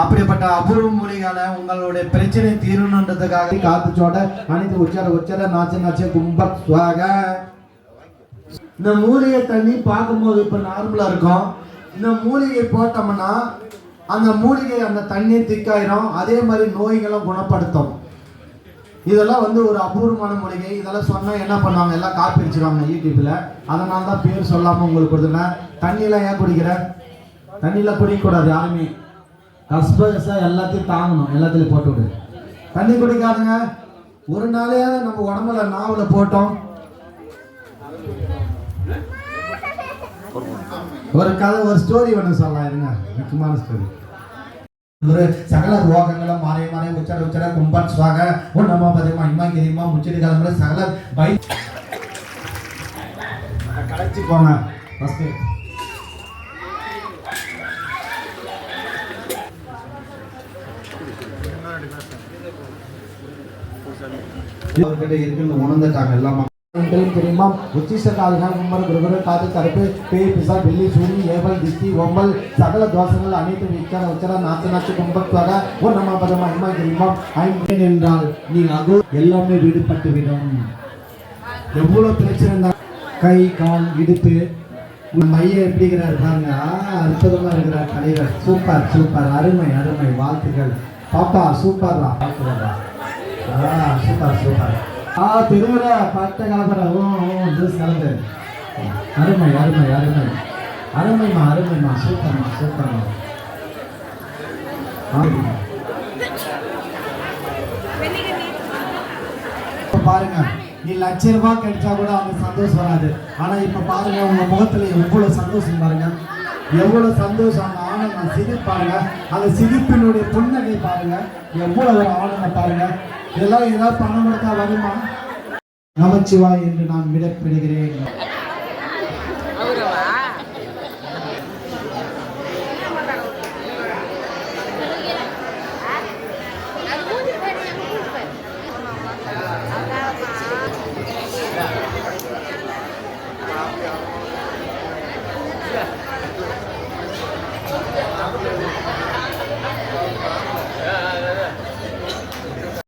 அப்படிப்பட்ட அபூர்வ மூலிகளை உங்களுடைய பிரச்சனை தீரணுன்றதுக்காக காத்துச்சோட அனைத்து உச்சர உச்சர நாச்ச நாச்சே கும்ப சுவாக. இந்த மூலிகை தண்ணி பார்க்கும்போது இப்போ நார்மலாக இருக்கும். இந்த மூலிகை போட்டோம்னா அந்த மூலிகை அந்த தண்ணி திக்காயிரும். அதே மாதிரி நோய்களும் குணப்படுத்தும். இதெல்லாம் வந்து ஒரு அபூர்வமான மூலிகை. இதெல்லாம் சொன்னால் என்ன பண்ணுவாங்க? எல்லாம் காப்பி அடிச்சிருவாங்க யூடியூப்பில் அதனால தான் பேர் சொல்லாமல் உங்களுக்கு கொடுத்துனேன் தண்ணியெல்லாம் ஏன் குடிக்கிற? தண்ணியில் குடிக்கக்கூடாது யாருமே. கஸ்பகஸா எல்லாத்தையும் தாங்கணும். எல்லாத்துலையும் போட்டு விடு. தண்ணி குடிக்காதுங்க. ஒரு நாளே நம்ம உடம்புல நாவில் போட்டோம். ஒரு கதை ஒரு ஸ்டோரி ஒன்று சொல்லலாம் இருங்க. முக்கியமான ஸ்டோரி ஒரு சகல ரோகங்களும் மாறி மாறி உச்சர உச்சர கும்பன் சுவாக உன் நம்ம பதிமா இம்மா கிரிமா முச்சடி காலம்புல சகல பை கடைச்சி போங்க. ஃபஸ்ட்டு அவர்கிட்ட இருக்குன்னு உணர்ந்துட்டாங்க தெரியுமா உச்சிஷ்ட கும்பர் குருகுரு காது கருப்பு பேய் பிசா ஏவல் திஷ்டி ஒம்பல் சகல தோஷங்கள் அனைத்து விச்சார உச்சர நாச்சு நாச்சு கும்பத்வாக ஓ நம்ம பதமா தெரியுமா ஐம்பேன் என்றால் நீ அது எல்லாமே விடுபட்டு விடும். எவ்வளவு பிரச்சனை இருந்தால் கை கால் இடுப்பு உங்க மைய எப்படிங்கிறார் பாருங்க. ஆ, அற்புதமா இருக்கிறார் தலைவர். Super super. அருமை அருமை. வாழ்த்துக்கள். பாப்பா சூப்பர்ரா. ஆ சூப்பர் சூப்பர். ஆ திருவிழா பட்ட கலப்பற ஓ ஓ ஜூஸ் கலந்து அருமை அருமை அருமை. அருமைமா அருமைமா சூப்பர்மா சூப்பர்மா. பாருங்க நீ லட்ச ரூபாய் கிடைச்சா கூட அவங்க சந்தோஷம் வராது. ஆனா இப்ப பாருங்க உங்க முகத்துல எவ்வளவு சந்தோஷம் பாருங்க. எவ்வளவு சந்தோஷம் அந்த ஆனந்தம் சிரிப்பு பாருங்க. அந்த சிரிப்பினுடைய புன்னகை பாருங்க. எவ்வளவு ஒரு ஆனந்தம் பாருங்க. இதெல்லாம் ஏதாவது பணம் கொடுத்தா வருமா? நமச்சிவா என்று நான் விடப்படுகிறேன்.